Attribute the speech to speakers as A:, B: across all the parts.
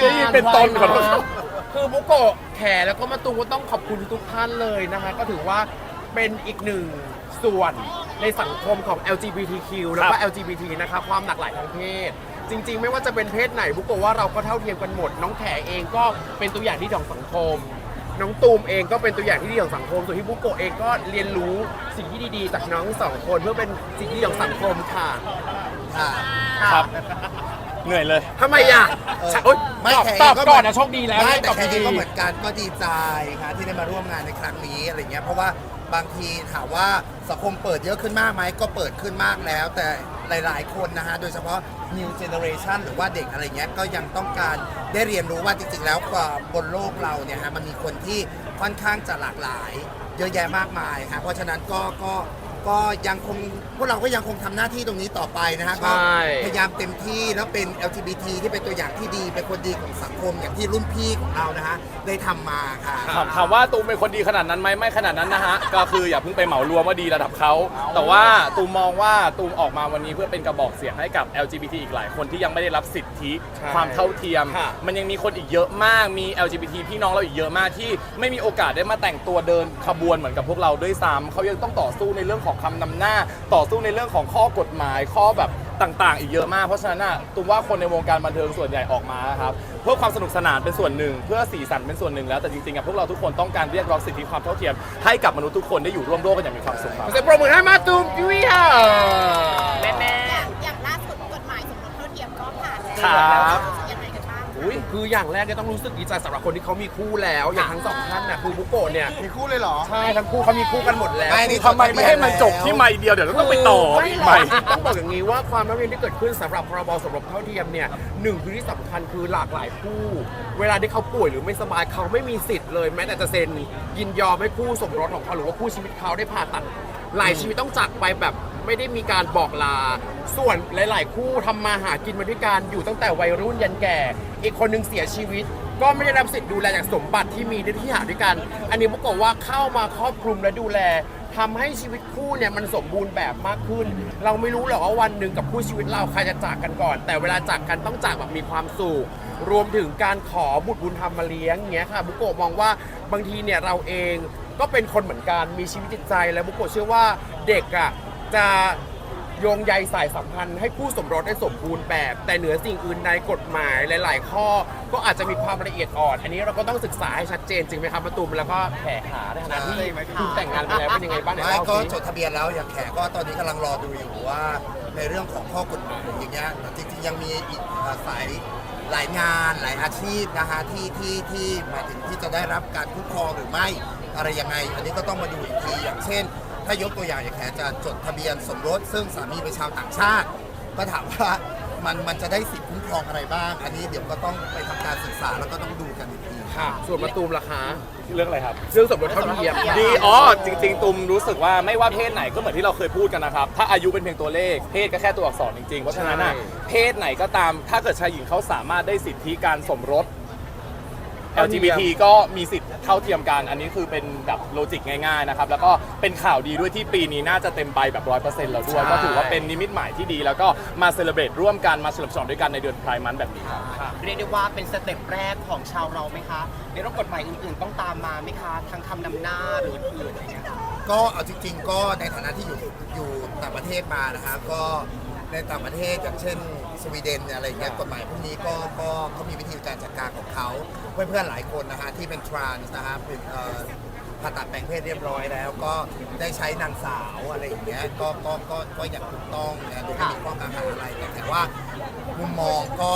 A: ได้ยินเป็นตนขอโทษครับ
B: คือบุโกะแขแล้วก็มาตูมก็ต้องขอบคุณทุกท่านเลยนะคะ ก็ถือว่าเป็นอีกหนึ่งส่วนในสังคมของ LGBTQ แล้วก็ LGBT นะคะความหลากหลายทางเพศ จริง ๆ ไม่ว่าจะเป็นเพศไหนบุโกะว่าเราก็เท่าเทียมกันหมด น้องแขเองก็เป็นตัวอย่างที่ดีของสังคม น้องตูมเองก็เป็นตัวอย่างที่ดีของสังคมส่วนที่บุโกะเองก็เรียนรู้สิ่งที่ดีๆ จากน้องสองคนเพื่อเป็นสิ่งที่ดีของสังคมค่ะ
C: ค่ะ
A: ครับ เหนื่อยเลย
B: ทำไมอะ
C: เออ
B: โอ๊ย
C: ไม่
B: ตอบ
C: แข
B: ตอบ
C: ก็
B: ก่อน
C: เหมื
B: นะโชคดีแล้ว
C: ไม่
B: ต
C: แต่
B: อบ
C: แขกเอง
B: ดี
C: ก็เหมือนกันก็ดีใจค่ะที่ได้มาร่วมงานในครั้งนี้อะไรเงี้ยเพราะว่าบางทีถามว่าสังคมเปิดเยอะขึ้นมากไหมก็เปิดขึ้นมากแล้ว แต่หลาย ๆ คนนะฮะโดยเฉพาะ new generation หรือว่าเด็กอะไรเงี้ยก็ยังต้องการได้เรียนรู้ว่าจริง ๆ แล้วกว่าบนโลกเราเนี่ยฮะมันมีคนที่ค่อนข้างจะหลากหลาย เยอะแยะมากมายครับเพราะฉะนั้นก็ก็ ก็ยังคงพวกเราก็ยังคงทำหน้าที่ตรงนี้ต่อไปนะฮะก็
B: ใช่
C: พยายามเต็มที่แล้วเป็น LGBT ที่เป็นตัวอย่างที่ดีเป็นคนดีของสังคมอย่างที่รุ่นพี่ของเรานะฮะได้ทำมาค่ะ
A: ถามถามว่าตูมเป็นคนดีขนาดนั้นไหมไม่ขนาดนั้นนะฮะ ก็คืออย่าเพิ่งไปเหมารวมว่าดีระดับเขาแต่ว่าตูมมองว่าตูมออกมาวันนี้เพื่อเป็นกระบอกเสียงให้กับ LGBT อีกหลายคนที่ยังไม่ได้รับสิทธิ
B: ใช่
A: ความเท่าเทียม
B: ค่ะ
A: มันยังมีคนอีกเยอะมากมี LGBT พี่น้องเราอีกเยอะมากที่ไม่มีโอกาสได้มาแต่งตัวเดินขบวนเหมือนกับพวกเราด้วยซ้ำเขายังต้องต่อสู้ในเรื่องของคำนำหน้าต่อสู้ในเรื่องของข้อกฎหมายข้อแบบต่างๆ อีกเยอะมากเพราะฉะนั้นน่ะตูมว่าคนในวงการบันเทิงส่วนใหญ่ออกมาครับเพื่อความสนุกสนานเป็นส่วนหนึ่ง เพื่อสีสันเป็นส่วนหนึ่งแล้วแต่จริงๆอะพวกเราทุกคนต้องการเรียกร้องสิทธิความเท่าเทียมให้กับมนุษย์ทุกคนได้อยู่ร่วมโลกกันอย่างมีความสุขครับ
B: เสียงปรบมือให้มาตูมยุ้ยค่ะ แม่แม่
D: อย่างอย่างล่าสุดกฎหมายสมรสเท่าเทียมก็ผ่านแล้ว
A: ครับ
B: คืออย่างแรกเนี่ยต้องรู้สึกดีใจสำหรับคนที่เขามีคู่แล้ว อย่างทั้งสองท่านน่ะคือบุโกะเนี่ย
C: มีคู่เลยเหรอ
B: ใช่ทั้งคู่เขามีคู่กันหมดแล้ว
C: ไม่นี่
A: ทำไมไม่ให้มันจบที่ไม่เดียวเดี๋ยวเราต้องไปต่อ
B: ไม่
A: อีก
B: หร
A: ให
B: อ
A: ม่
B: กต้องบอกอย่างนี้ว่าความเท่าเทียมที่เกิดขึ้นสำหรับพรบสมรสเท่าเทียมเนี่ยหนึ่งคือที่สำคัญคือหลากหลายคู่ เวลาที่เขาป่วยหรือไม่สบายเขาไม่มีสิทธิ์เลยแม้แต่จะเซ็นยินยอมให้คู่สมรสของเขาหรือว่าคู่ชีวิตเขาได้ผ่าตัดหลายชีวิตต้องจากไปแบบ ไม่ได้มีการบอกลา ส่วนหลาย ๆ คู่ทำมาหากินมาด้วยกันอยู่ตั้งแต่วัยรุ่นยันแก่ อีกคนหนึงเสียชีวิต ก็ไม่ได้รับสิทธิ์ดูแลจากสมบัติที่มีที่หาด้วยกัน อันนี้บอกว่าเข้ามาครอบคลุมและดูแลทำให้ชีวิตคู่เนี่ยมันสมบูรณ์แบบมากขึ้น เราไม่รู้หรอกว่าวันหนึ่งกับคู่ชีวิตเราใครจะจากกันก่อน แต่เวลาจากกันต้องจากแบบมีความสุข รวมถึงการขอบุตรบุญธรรมมาเลี้ยงเงี้ยค่ะบุโกะมองว่าบางทีเนี่ยเราเองก็เป็นคนเหมือนกันมีชีวิตจิตใจและบุโกะเชื่อว่าเด็กอะ จะโยงใยสายสัมพันธ์ให้คู่สมรสได้สมบูรณ์แบบ แต่เหนือสิ่งอื่นใดกฎหมายหลาย ๆ ข้อก็อาจจะมีความละเอียดอ่อน อันนี้เราก็ต้องศึกษาให้ชัดเจนจริงไหมครับมาตูมแล้วก็แขหาในฐานะที่คุณแต่งงานไปแล้วเป็นยังไงบ้างไหน
C: ไม่
B: เล่า
C: ก็
B: สิ
C: จดทะเบียนแล้วอย่างแขกก็ตอนนี้กำลังรอดูอยู่ว่า ในเรื่องของข้อกฎหมายอย่างเงี้ยจริงๆยังมีอีกอ่าสายหลายงานหลายอาชีพนะฮะที่ที่ที่หมายถึงที่จะได้รับการคุ้มครองหรือไม่อะไรยังไง อันนี้ก็ต้องมาดูอีกทีอย่างเช่น ถ้ายกตัวอย่างอย่างแขกจะจดทะเบียนสมรส ซึ่งสามีเป็นชาวต่างชาติ ก็ถามว่ามันมันจะได้สิทธิคุ้มครองอะไรบ้าง อันนี้เดี๋ยวก็ต้องไปทำการศึกษาแล้วก็ต้องดูกันอีกที
B: ค่ะ ส่วนมาตูมล่ะคะ
A: เรื่องอะไรครับ
B: เรื่องสมรสเท่าเทียม
A: ดี อ๋อ จริง ๆ ตุมรู้สึกว่าไม่ว่าเพศไหนก็เหมือนที่เราเคยพูดกันนะครับ ถ้าอายุเป็นเพียงตัวเลข เพศก็แค่ตัวอักษรจริงๆ เพราะฉะนั้นน่ะ
B: ใช่
A: เพศไหนก็ตาม ถ้าเกิดชายหญิงเขาสามารถได้สิทธิการสมรส
B: เท่าเทียม
A: LGBT ก็มีสิทธิ์เท่าเทียมกัน อันนี้คือเป็นแบบโลจิกง่ายๆนะครับ แล้วก็เป็นข่าวดีด้วยที่ปีนี้น่าจะเต็มใบแบบร้อยเปอร์เซ็นต์แล้วด้วย
B: ใช่
A: ก็ถือว่าเป็นนิมิตหมายที่ดี แล้วก็มาเซเลบรตร่วมกันมาเฉลิมฉลองด้วยกันในเดือนไพร์มันแบบนี้ครับ
E: เรียกได้ว่าเป็นสเต็ปแรกของชาวเราไหมคะในเรื่องกฎหมายอื่นๆ ต้องตามมาไหมคะทั้งคำนำหน้าหรืออื่นๆอะไรเงี้ยค่ะ
C: ก็เอาจริงๆ ก็ในฐานะที่อยู่อยู่ต่างประเทศมานะฮะก็ในต่างประเทศอย่างเช่นสวีเดนเนี่ยอะไรเงี้ยกฎหมายพวกนี้ก็ก็เขามีวิธีการจัดการของเขา เพื่อนๆหลายคนนะฮะที่เป็นทรานส์นะฮะเป็นเอ่อผ่าตัดแปลงเพศเรียบร้อยแล้ว ก็ได้ใช้นางสาวอะไรอย่างเงี้ยก็ก็ก็ก็อย่างถูกต้องนะโดยไม่มีข้อกล่าวหาอะไรแต่แต่ว่ามุมมองก็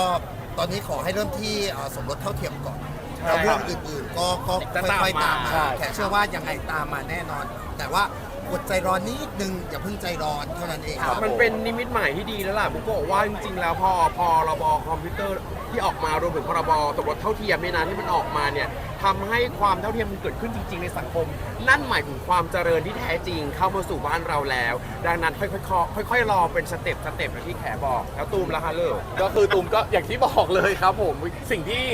C: ตอนนี้ขอให้เริ่มที่เอ่อสมรสเท่าเทียมก่อนแล้วเรื่องอื่นๆก็ก็
B: จะตาม
C: ค่อยๆตาม
B: มา
C: มาแขกเชื่อว่ายังไงตามมาแน่นอน แต่ว่า อดใจร้อนนิดนึงอย่าเพิ่งใจร้อนเท่านั้นเองครับ
B: มันเป็นนิมิตหมายที่ดีแล้วล่ะบุโกะว่าจริงๆแล้วพอพอรบคอมพิวเตอร์ที่ออกมารวมถึงพรบสมรสเท่าเทียมเนี่ยนะที่มันออกมาเนี่ยทำให้ความเท่าเทียมมันเกิดขึ้นจริง ๆ ในสังคม นั่นหมายถึงความเจริญที่แท้จริงเข้ามาสู่บ้านเราแล้ว ดังนั้นค่อยๆค่อยๆรอเป็นสเต็ปสเต็ปอย่างที่แขบอกแล้วตูมละคะเลิก
A: ก็คือตูมก็อย่างที่บอกเลยครับผมสิ่งที่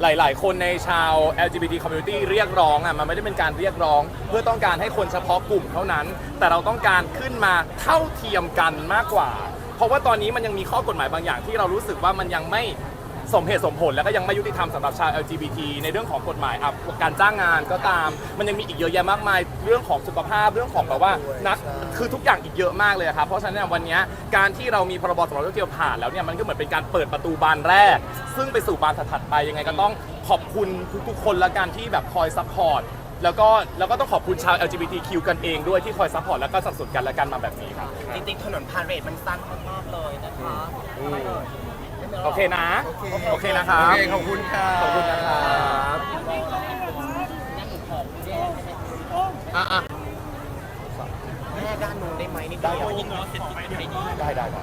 A: หลาย ๆ คนในชาว LGBT community เรียกร้องอะมันไม่ได้เป็นการเรียกร้อง เพื่อต้องการให้คนเฉพาะกลุ่มเท่านั้น แต่เราต้องการขึ้นมาเท่าเทียมกันมากกว่า เพราะว่าตอนนี้มันยังมีข้อกฎหมายบางอย่างที่เรารู้สึกว่ามันยังไม่ สมเหตุสมผลแล้วก็ยังไม่ยุติธรรมสำหรับชาว LGBT ในเรื่องของกฎหมายอะการจ้างงานก็ตาม มันยังมีอีกเยอะแยะมากมาย เรื่องของสุขภาพเรื่องของแบบว่านักคือทุกอย่างอีกเยอะมากเลยครับเพราะฉะนั้นเนยวันเนี้ยการที่เรามีพรบสมรสเท่าเทียมผ่านแล้วเนี่ยมันก็เหมือนเป็นการเปิดประตูบานแรก ซึ่งไปสู่บานถัดๆไปยังไงก็ต้องขอบคุณทุกๆคนละกันที่แบบคอยซัพพอร์ตแล้วก็แล้วก็ต้องขอบคุณชาว LGBTQ กันเองด้วยที่คอยซัพพอร์ตแล้วก็สนับสนุนกันและกันมาแบบนี้ครับ
E: จริงๆถนนพาเหรดมันสั้นมากๆเลยนะคะ
A: โอเคนะ
C: โอเค
A: โอเคนะครั
B: โอบเคขอบคุณค่ะ
A: ขอบคุณนะครับ
B: อะ
E: แม่ด้านนู้นได้ไหมนิดเดียว
A: ได้ได้ได้